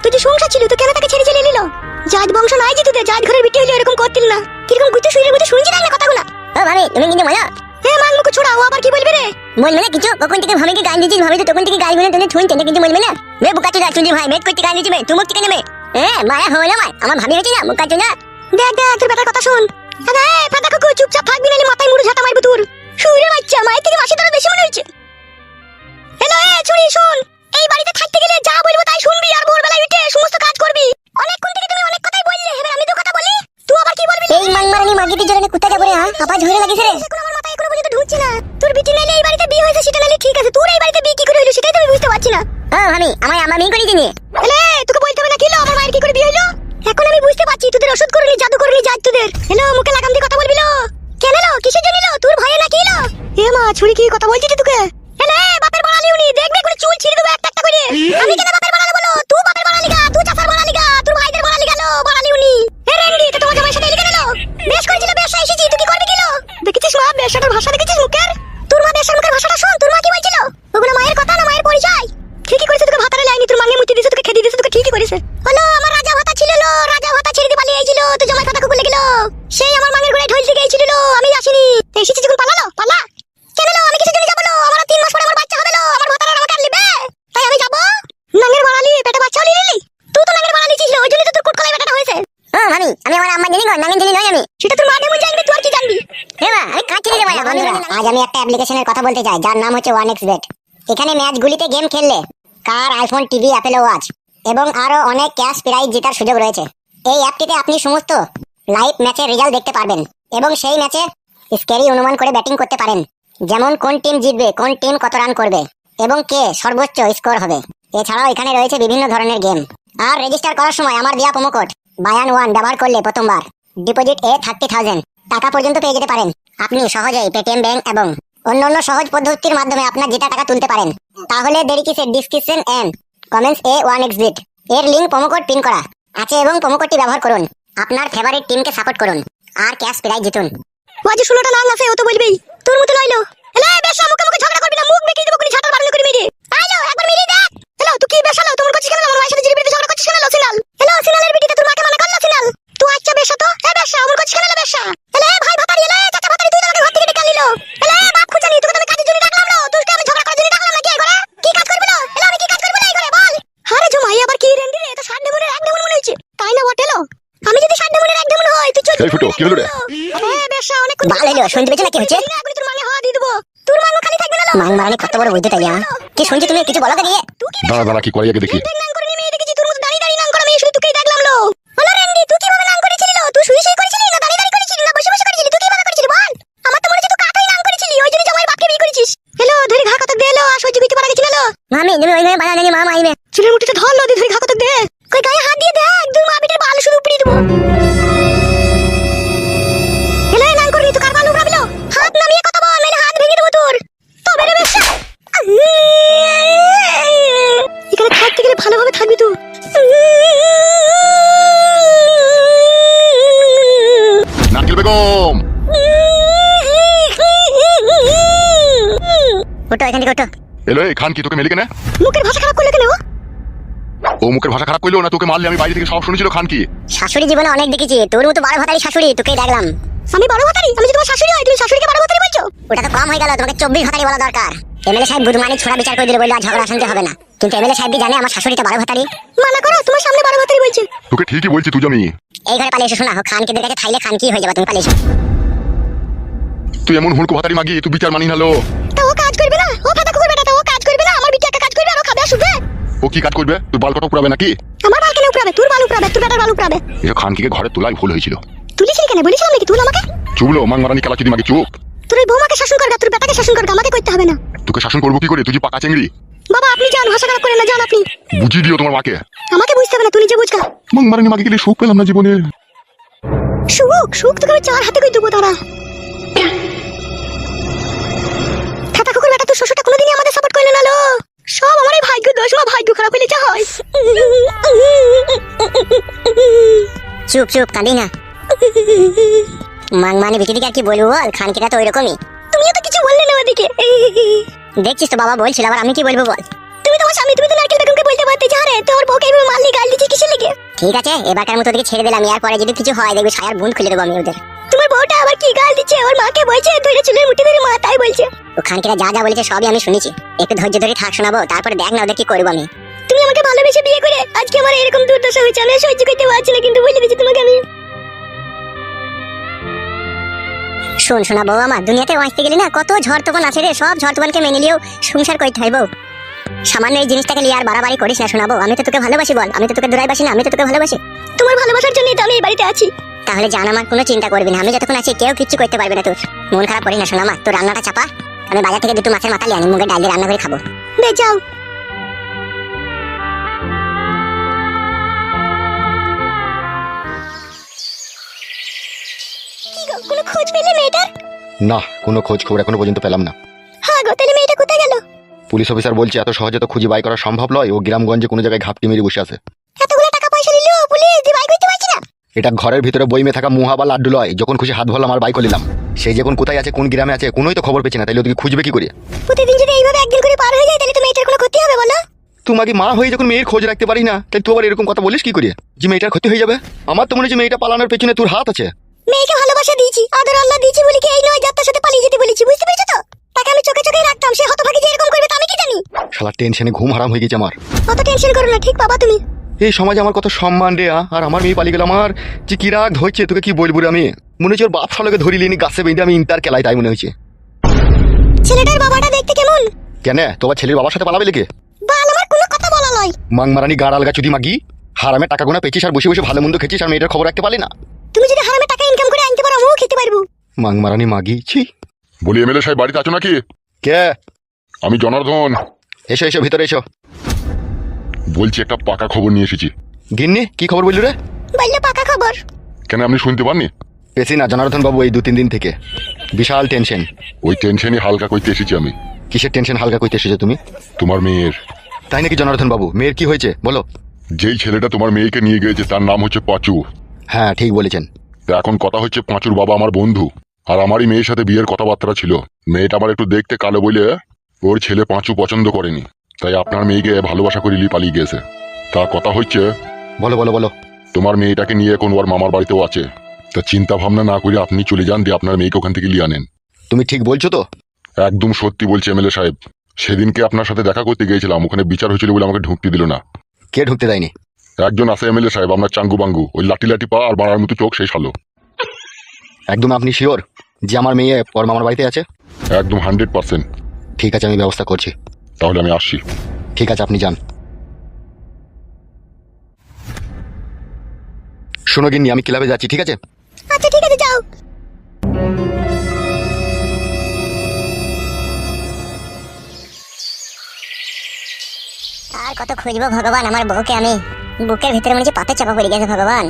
না তুই যে সংসার ছিল তো কেন তাকে ছেড়ে চলে এলিল জাত বংশ নাই যে তোদের জাত ঘরের বিটি হইলে এরকম করতিল না। কীরকম শুয়ে গুতে শুনছি না কথাগুলো? ও ভাবি তুমি কিন্তু মজা হে মান মুখ ছোড়া ও আবার কি বলবে রে? বলবে না কিছু? কখন থেকে ভাবিকে গান ভাবি তো তখন থেকে গানগুলো তুমি না কিছু বলবে না বে বুকা চুদা শুনছি ভাই বেদ করতে গান দিচ্ছি বে তুই মুখ থেকে নেবে মায়া হলো আমার আমার ভাবি না চুদা? দেখ দেখ তোর বেটার কথা শুন। আরে ফাটা কাকু চুপচাপ থাকবি নালে মাথায় মুড়ে মেয়ে এলে, তোকে বলতে হবে না কিলো আমার মায়ের কি করে বিয়ে হইল? এখন আমি বুঝতে পারছি, তোদের ওষুধ করলি, জাদু করলি, যাই তোদের। হ্যালো মুখে লাগাম দিয়ে কথা বলবি লো? কেন লো, কিসের জন্য লো তোর ভয়ে না কি এ মা, ছুরি কি কথা বলছিস তোকে? এলে, বাপের বাড়ালি উনি, দেখবে করে চুল ছিঁড়ে দেবো একটা একটা করে। আমি কেন বাপের বাড়ালে বলো? তুই বাপের বাড়ালি গা, তুই চাচার বাড়ালি গা, তোর ভাইদের বাড়ালি গেল বাড়ালি উনি। এ রেন্ডি তো তোমার জামাইয়ের সাথে এলি কেন লো? বেশ করেছিল, বেশ, এসেছি, তুই কি করবি কিলো দেখেছিস মা বেশাটার ভাষা দেখেছিস মুখের তোর মা বেশার মুখের ভাষাটা শোন তোর মা কি বলছিল ওগুলো মায়ের কথা না মায়ের পরিচয় ঠিকই করেছে তোকে ভাতারে লাইনি তোর মাঙ্গে মুতি দিছে তোকে খেতে দিছে তোকে ঠিকই করেছে হলো আমার রাজা ভাতা ছিল লো রাজা ভাতা ছেড়ে দিয়ে পালিয়ে আইছিল তো জামাই কথা কুকুলে গেল সেই আমার মাঙ্গের গোড়ায় ঢোল দিকে আইছিল লো আমি আসিনি তো এসেছি যখন পালালো পালা কেন লো আমি কিছু জন্য যাব লো আমার আর তিন মাস পরে আমার বাচ্চা হবে লো আমার ভাতারে আমাকে আর লিবে তাই আমি যাব নাঙ্গের বাড়ালি পেটে বাচ্চাও নিয়ে নিলি তুই তো নাঙ্গের বাড়ালি ছিল ওই জন্য তো তোর কুটকলাই বেটাটা হয়েছে ও ভাবি আমি আমার আম্মা জানি গো নাঙ্গেন জানি নয় আমি সেটা তোর মা যেমন জানবি তুই আর কি জানবি হে মা আমি কাজ ছেড়ে দেবো বন্ধুরা আজ আমি একটা অ্যাপ্লিকেশনের কথা বলতে চাই, যার নাম হচ্ছে ওয়ান এক্স বেট এখানে ম্যাচগুলিতে গেম খেললে car iPhone TV Apple watch এবং আরও অনেক ক্যাশ প্রাইজ জেতার সুযোগ রয়েছে। এই অ্যাপটিতে আপনি সমস্ত লাইভ ম্যাচের রেজাল্ট দেখতে পারবেন, এবং সেই ম্যাচে স্ক্যারি অনুমান করে ব্যাটিং করতে পারেন, যেমন কোন টিম জিতবে, কোন টিম কত রান করবে, এবং কে সর্বোচ্চ স্কোর হবে। এছাড়াও এখানে রয়েছে বিভিন্ন ধরনের গেম আর রেজিস্টার করার সময় আমার দেওয়া কোড বায়ান ওয়ান ব্যবহার করলে প্রথমবার। ডিপোজিট এ থার্টি থাউজেন্ড টাকা পর্যন্ত পেয়ে যেতে পারেন। আপনি সহজেই পেটিএম ব্যাংক এবং অন্যান্য সহজ পদ্ধতির মাধ্যমে আপনার যেটা টাকা তুলতে পারেন, তাহলে দেরি কিসের ডিসক্রিপশন এন্ড কমেন্টস এ ওয়ান এক্স বিট এর লিঙ্ক প্রোমো কোড পিন করা আছে এবং প্রোমো কোডটি ব্যবহার করুন। আপনার ফেভারিট টিমকে সাপোর্ট করুন আর ক্যাশ প্রাইজ জিতুন। ওয়াজে ষোলোটা নাং আছে ও তো বলবেই। তোর মতো লইলো। এলে বেশা, মুখে মুখে ঝগড়া করবি না, মুখ বেঁকিয়ে দেবো করে ঝাঁটার বারণ করে মেরে আইলো, একবার মেরে দেখ। হ্যালো তুই কি বেশালো তোমার করছিস কেন? আমার ভাইয়ের সাথে জিরিবিতে ঝগড়া করছিস কেন? লো, সিনাল। হ্যালো সিনালের বিটিতে তোর মাকে মানা করল সিনাল। তুই আচ্ছা বেশা তো। কেন লো বেশা এলে ভাই ভাতারি এলে চাচা ভাতারি তুই আমাকে ঘর থেকে ডেকে নিলো এলে বাপ খুঁজানি তোকে তো আমি কাজের জন্য ডাকলাম লো তুই আমি ঝগড়া করার জন্য ডাকলাম নাকি এই ঘরে কি কাজ করবি লো এলে আমি কি কাজ করবি না এই ঘরে বল আরে জমাই আবার কি রেন্ডি রে তো ষাট ডেমনের এক ডেমন মনে হচ্ছে তাই না বটেলো আমি যদি ষাট ডেমনের এক ডেমন হয় তুই চল এই ফুটো, কি হলো রে? শুনতে পেয়েছ না কি হচ্ছে তোর মাঙে হাওয়া দেবো তোর মাঙে খালি থাকবে না লো। মাং মারানি কত বড়? কি শুনছি তুমি কিছু বলো দিয়ে তুই দাঁড়া দাঁড়া কি করে আগে দেখি থেকে এলো এই খান কি তোকে মেলি কেনে মুখের ভাষা খারাপ করলে কেন ও? ও মুখের ভাষা খারাপ করল না তোকে মারলে আমি বাইরে থেকে সব শুনেছিল খান কি? শাশুড়ি জীবনে অনেক দেখেছি তোর মতো বারো ভাতারি শাশুড়ি তোকেই দেখলাম। আমি বড় ভাতারি? আমি যদি তোমার শাশুড়ি হয় তুমি শাশুড়িকে বড় ভাতারি বলছো? ওটা তো কম হয়ে গেল তোমাকে চব্বিশ ভাতারি বলা দরকার। এমএলএ সাহেব বুধমানি ছোড়া বিচার করে দিলে বললে আর ঝগড়া শান্তি হবে না। কিন্তু এমএলএ সাহেব জানে আমার শাশুড়িটা বারো ভাতারি? মানা করো তোমার সামনে বড় ভাতারি বলছে। তোকে ঠিকই বলছি তুই আমি এই ঘরে পালিয়ে এসো শোনা খান কিদের কাছে থাইলে খান কি হয়ে যাবে তুমি পালিয়ে এসো। তুই এমন হুড়কো ভাতারি মাগি তুই বিচার মানি নালো তা ও কাজ করবে না? ও ফাটা কুকুর বেটা তা ও কাজ করবে না? আমার বিটি কাজ করবে আর ও খাবে শুবে? ও কি কাজ করবে? তুই বাল কটা পুরাবে নাকি? আমার বাল কেন উপরাবে তোর বাল উপরাবে তোর বেটার বাল উপরাবে এটা খানকিকে ঘরে তোলাই ভুল হয়েছিল। তুলিছিলি কেন? বলেছিলাম নাকি তুই আমাকে? চুবলো মাং মারানি খেলা যদি মাগি চুপ। তোর বৌমাকে শাসন কর তোর বেটাকে শাসন কর আমাকে করতে হবে না। তোকে শাসন করব কি করে? তুই পাকা চেংড়ি। বাবা আপনি যান ভাষা খারাপ করেন না যান আপনি। বুঝিয়ে দিও তোমার মাকে। আমাকে বুঝতে হবে না তুই নিজে বুঝকা মাং মারানি মাগি গেলে সুখ পেলাম না জীবনে। সুখ সুখ তোকে আমি চার হাতে কই দেবো তারা তোর শ্বশুরটা কোনোদিনই আমাদের সাপোর্ট করলে না লো। সব আমার এই ভাগ্য দোষ ভাগ্য খারাপ হইলে যা হয়। চুপ চুপ কাঁদি না। মাং মানে বিটি আর কি বলব বল? খান কিটা তো ওইরকমই। তুমিও তো কিছু বললে না ওদিকে। দেখছিস তো বাবা বলছিল আবার আমি কি বলব বল? তুমি তোমার স্বামী তুমি তো নারকেল বেগমকে বলতে পারতে যা রে তোর বউকে এইভাবে মারলি গাল দিচ্ছিস কিসের লেগে? ঠিক আছে এবারকার মতো ওদেরকে ছেড়ে দিলাম এর পরে যদি কিছু হয় দেখবি ছায়ার বুন খুলে দেবো আমি ওদের। তোমার বউটা আবার কি গাল দিচ্ছে? ওর মাকে বলছে ধরে চুলের মুঠি ধরে মা তাই বলছে। ও খানকিরা যা যা বলেছে সবই আমি শুনেছি। একটু ধৈর্য ধরে থাক শোনাবো তারপরে দেখ না ওদের কি করব আমি। তুমি আমাকে ভালোবেসে বিয়ে করে আজকে আমার এরকম দুর্দশা হয়েছে। আমি সহ্য করতে পারছি না কিন্তু বলে দিচ্ছি তোমাকে আমি। শোন শোনা বউ আমার দুনিয়াতে বাঁচতে গেলি না কত ঝড় তখন আছে রে সব ঝড় তখনকে মেনে নিয়েও সংসার করতে হয় বউ। সামান্য এই জিনিসটাকে নিয়ে আর বাড়াবাড়ি করিস না শোনাবো আমি তো তোকে ভালোবাসি বল আমি তো তোকে দূরাই বাসি না আমি তো তোকে ভালোবাসি। তোমার ভালোবাসার জন্যই তো আমি এই বাড়িতে আছি। তাহলে জান আমার কোনো চিন্তা করবি না। আমি যতক্ষণ আছি কেউ কিচ্ছু করতে পারবে না তোর। মন খারাপ করি না শোনা মা তোর রান্নাটা চাপা। আমি বাজার থেকে দুটো মাছের মাথা লিয়ে আনি। মুখে ডাল দিয়ে রান্না করে খাব। বে যাও। কোনো খোঁজ পেলে মেয়েটার? না কোনো খোঁজ খবর এখনও পর্যন্ত পেলাম না। হ্যাঁ গো তাহলে মেয়েটা কোথায় গেল? পুলিশ অফিসার বলছে এত সহজে তো খুঁজে বাই করা সম্ভব নয়। ও গ্রামগঞ্জে কোনো জায়গায় ঘাপটি মেরে বসে আছে এতগুলো টাকা পয়সা নিল পুলিশ দিয়ে বাই করতে পারছি না এটা ঘরের ভিতরে বইমে থাকা মুহা বা লাড্ডু লয় যখন খুশি হাত ভরলাম আর বাই করলাম সেই যখন কোথায় আছে কোন গ্রামে আছে কোনোই তো খবর পেছি না তাইলে ওদেরকে খুঁজবে কি করে? প্রতিদিন যদি এইভাবে একদিন করে পার হয়ে যায় তাহলে তো মেয়েটার কোনো ক্ষতি হবে বলো। তোমাকে মা হয়ে যখন মেয়ের খোঁজ রাখতে পারি না তাই তুই আবার এরকম কথা বলিস কি করে? যে মেয়েটার ক্ষতি হয়ে যাবে? আমার তো মনে হচ্ছে মেয়েটা পালানোর পেছনে তোর হাত আছে। মেয়েকে ভালোবাসা দিয়েছি আদর আল্লাহ দিয়েছি বলে কি এই নয় যাত্রার সাথে পালিয়ে যেতে বলেছি বুঝতে পেরেছ তো? তাকে আমি চোখে চোখে রাখতাম সে হতভাগী যে এরকম করবে তা আমি কি জানি? শালা টেনশনে ঘুম হারাম হয়ে গেছে আমার। অত টেনশন করো না ঠিক বাবা তুমি। এই সমাজে আমার কত সম্মান রে আর আমার মেয়ে পালিয়ে গেল আমার। যে কি রাগ ধরছে তোকে কি বলব রে আমি? মনে হচ্ছে ওর বাপ শালকে ধরি লিনি গাছে বেঁধে আমি ইন্টার খেলাই তাই মনে হয়েছে ছেলেটার বাবাটা দেখতে কেমন? কেন? তোমার ছেলের বাবার সাথে পালাবে লিখে বাল আমার কোনো কথা বলা নয়। মাংমারানি গাড় আলগা চুদি মাগি হারামে টাকা গোনা পেয়েছিস আর বসে বসে ভালো মন্দ খেয়েছিস আর মেয়েটার খবর রাখতে পারলি না? তুমি যদি হারামে টাকা ইনকাম করে আনতে পারো আমিও খেতে পারব। মাংমারানি মাগি ছি। বলি এমএলএ সাহেব বাড়িতে আছো নাকি? কে? আমি জনার্দন। এসো এসো ভিতরে এসো। বলছি একটা পাকা খবর নিয়ে এসেছি। গিন্নি কি খবর বললি রে? বলল পাকা খবর। কেন আপনি শুনতে পাননি? পেছি না জনার্দন বাবু এই দু তিন দিন থেকে। বিশাল টেনশন ওই টেনশনই হালকা করতে এসেছি আমি। কিসের টেনশন হালকা করতে এসেছ তুমি? তোমার মেয়ের। তাই নাকি জনার্দন বাবু? মেয়ের কি হয়েছে? বলো। যেই ছেলেটা তোমার মেয়েকে নিয়ে গিয়েছে তার নাম হচ্ছে পাঁচু। হ্যাঁ ঠিক বলেছেন। তা এখন কথা হচ্ছে পাঁচুর বাবা আমার বন্ধু। আর আমারই মেয়ের সাথে বিয়ের কথাবার্তা ছিল। মেয়েটা আমার একটু দেখতে কালো বলে ওর ছেলে পাঁচু পছন্দ করেনি। তাই আপনার মেয়েকে ভালোবাসা করে নিয়ে পালিয়ে গেছে। তা কথা হচ্ছে বলো বলো বলো। তোমার মেয়েটাকে নিয়ে এখন ওর মামার বাড়িতেও আছে। তা চিন্তা ভাবনা না করে আপনি চলে যান দিয়ে আপনার মেয়েকে ওখান থেকে নিয়ে আনেন। তুমি ঠিক বলছো তো? একদম সত্যি বলছি এমএলএ সাহেব। সেদিনকে আপনার সাথে দেখা করতে গিয়েছিলাম ওখানে বিচার হয়েছিল বলে আমাকে ঢুকতে দিল না। কে ঢুকতে দেয়নি? একজন আছে এমএলএ সাহেব আপনার চাঙ্গু বাঙ্গু। ওই লাঠি লাঠি পা আর বাড়ার মতো চোখ সেই সালো একদম আপনি শিওর যে আমার মেয়ে ওর মামার বাড়িতে আছে? একদম হান্ড্রেড পার্সেন্ট ঠিক আছে আমি ব্যবস্থা করছি। তাহলে আমি আসছি। ঠিক আছে আপনি যান। শোনো গিন্নি আমি ক্লাবে যাচ্ছি ঠিক আছে? আচ্ছা ঠিক আছে যাও। আর কত খুঁজবো ভগবান আমার বউকে আমি? বুকের ভিতরে মনে হচ্ছে পাথর চাপা পড়ে গেছে ভগবান।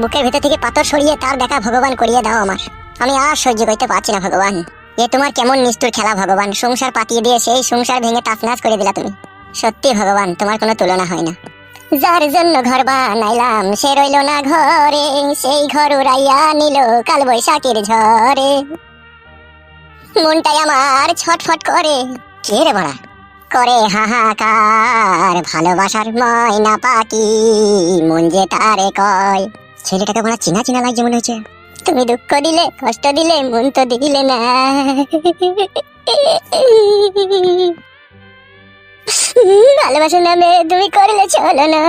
বুকের ভিতর থেকে পাথর সরিয়ে তার দেখা ভগবান করিয়ে দাও আমার। আমি আর সহ্য করতে পারছি না ভগবান। এ তোমার কেমন নিষ্ঠুর খেলা, ভগবান। সংসার পাতিয়ে দিয়ে সেই সংসার ভেঙে তাফনাচ করে দিলা তুমি। সত্যি, ভগবান, তোমার কোনো তুলনা হয় না। যার জন্য ঘর বানাইলাম, সে রইল না ঘরে, সেই ঘর উড়াইয়া নিল কাল বৈশাখের ঝরে মনটাই আমার ছটফট করে। কে রে বড়া? করে হাহাকার, ভালোবাসার ময়না পাখি, মন যে তারে কয়। ছেলেটাকে বড় চিনা চিনা লাগছে মনে হচ্ছে। তুমি দুঃখ দিলে, কষ্ট দিলে মন তো দিলে না। ভালোবাসার নামে তুমি করলে চলো না।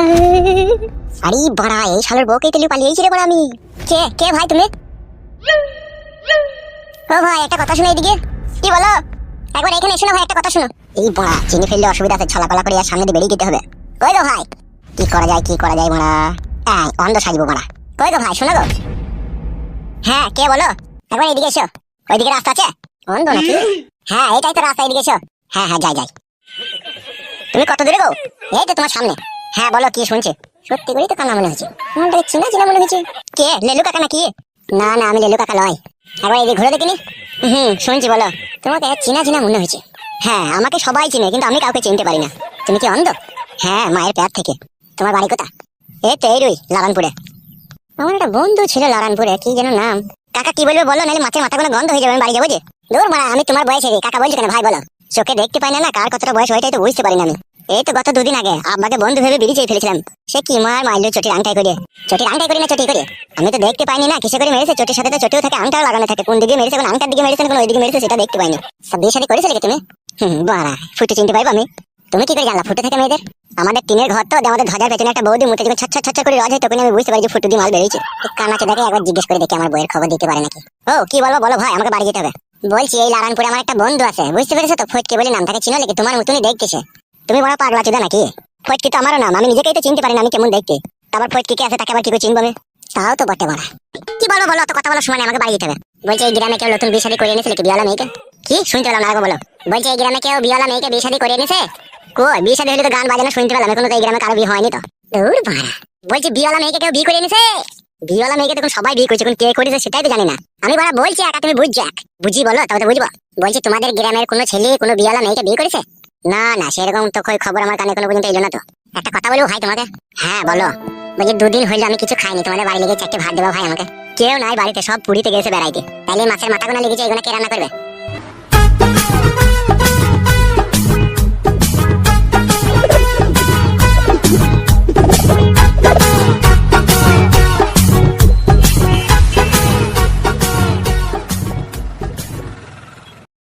আরে বড়া, এই বউকে তুলি পালিয়েছি রে বড়া আমি। কে কে ভাই তুমি? ও ভাই, একটা কথা শুনে এদিকে। কি বলো? একবার এখানে না ভাই, একটা কথা শুনো। এই বড়া, চিনি ফেললে অসুবিধা আছে ছলাকলা করে আর সামনে দিয়ে বেরিয়ে যেতে হবে। কই ভাই? কি করা যায়, কি করা যায় বড়া? এই, অন্ধ সাজবো বড়া। কই ভাই, শোনো গো। হ্যাঁ কে বলো? একবার এদিকে এসো। ওইদিকে রাস্তা আছে? অন্ধ নাকি? হ্যাঁ এটাই তো রাস্তা এদিকে এসো। হ্যাঁ হ্যাঁ যাই যাই। তুমি কত দূরে গো? এই তো তোমার সামনে। হ্যাঁ বলো কি শুনছে? সত্যি করেই তো কান্না মনে হচ্ছে। মনটা চিনা চিনা মনে হচ্ছে। কে? লেলু কাকা নাকি? না না আমি লেলু কাকা লয় একবার এদিকে ঘুরে দেখিনি? হুম শুনছি বলো। তোমাকে চিনা চিনা মনে হয়েছে হ্যাঁ আমাকে সবাই চিনে কিন্তু আমি কাউকে চিনতে পারি না। তুমি কি অন্ধ? হ্যাঁ মায়ের প্যার থেকে। তোমার বাড়ি কোথা এই তো এই রুই লারানপুরে আমার একটা বন্ধু ছিল লারানপুরে, কি যেন নাম? কাকা কি বলবে বলো, নাহলে মাছের মাথা কোনো গন্ধ হয়ে যাবে, আমি বাড়ি যাব যে। দূর মারা, আমি তোমার বয়সে কাকা বলছো কেন, ভাই বলো। চোখে দেখতে পাই না না, কার কতটা বয়স ওইটাই তো বুঝতে পারি না আমি। এই তো গত দুদিন আগে, আব্বাকে বন্ধু ভেবে বিড়ি চেয়ে ফেলেছিলাম। সে কি মার মারলো চটির আংটাই করে? চটির আংটাই করি না চটি করে? আমি তো দেখতে পাইনি না, কিসে করে মেরেছে? চটির সাথে তো চটিও থাকে, আংটাও লাগানো থাকে। কোন দিকে মেরেছে, কোন আংটার দিকে মেরেছে কোন ওই দিকে মেরেছে, সেটা দেখতে পাইনি। সব বিয়ে শাদী করেছিলে তুমি? হুম, বাড়া, ফুটে চিনতে পাইবো আমি। তুমি কি করে জানলা? ফুটে থাকে মেয়েদের? আমাদের টিনের ঘর তো আমাদের ধ্বজার পেছনে একটা বৌদি মুখে যখন ছচ্ছা ছচ্ছা করে রজ হয় তখন আমি বুঝতে পারি যে ফুটু দিয়ে মাল বেরিয়েছে। কানাকে দেখে একবার জিজ্ঞেস করে দেখি আমার বইয়ের খবর দিতে পারে নাকি। ও, কি বলব, বলো ভাই, আমাকে বাড়ি যেতে হবে। বলছি, এই লারানপুরে আমার একটা বন্ধু আছে, বুঝতে পেরেছ তো? ফটকে বলে নাম থাকে চিনো নাকি? তোমার মতনই দেখতেছে। তুমি বড় পাগলা চোদা নাকি? ফটকি তো আমারও নাম, আমি নিজেকেই তো চিনতে পারি না আমি কেমন দেখতে। তারপর ফটকি কে আছে, তাকে আবার কি করে চিনবো? তাও তো বটে বড়া কি বলব, বলো, অত কথা বলার সময় আমাকে বাড়ি যেতে হবে। বলছে, এই গ্রামে কেউ নতুন বিয়ে শাদী করে এনেছিল কি বিয়ালা মেয়েকে? কি? শুনতে পেলাম না বলো। বলছে, এই গ্রামে কেউ বিয়ালা মেয়েকে বিয়ে শাদী করে এনেছে? কই, বিয়ে শাদী তো গান বাজানো শুনতে পেলাম, এখনও তো এই গ্রামে কারও বিয়ে হয়নি তো। দূর বাড়া বলছি বিয়ালা মেয়েকে কেউ বিয়ে করে এনেছে? বিয়েওয়ালা মেয়েকে তখন সবাই বিয়ে করছে, এখন কে করেছে সেটাই তো জানি না। আমি বড় বলছি, একা তুমি বুঝছ এক। বুঝি বলো, তবে তো বুঝব। বলছি, তোমাদের গ্রামের কোনো ছেলে, কোনো বিয়েওয়ালা মেয়েকে বিয়ে করেছে? না না, সেরকম তো কই খবর আমার কানে কোনো পর্যন্ত এলো না তো। একটা কথা বলব ভাই তোমাকে। হ্যাঁ বলো। বলছি, দুদিন হইল আমি কিছু খাইনি, তোমাদের বাড়ি লেগে চারটে ভাত দেবো ভাই আমাকে। কেউ নাই বাড়িতে, সব পুরীতে গেছে বেড়াইতে। তাইলে মাছের মাথা গোনা লেগেছে এগুলো কে রান্না করবে?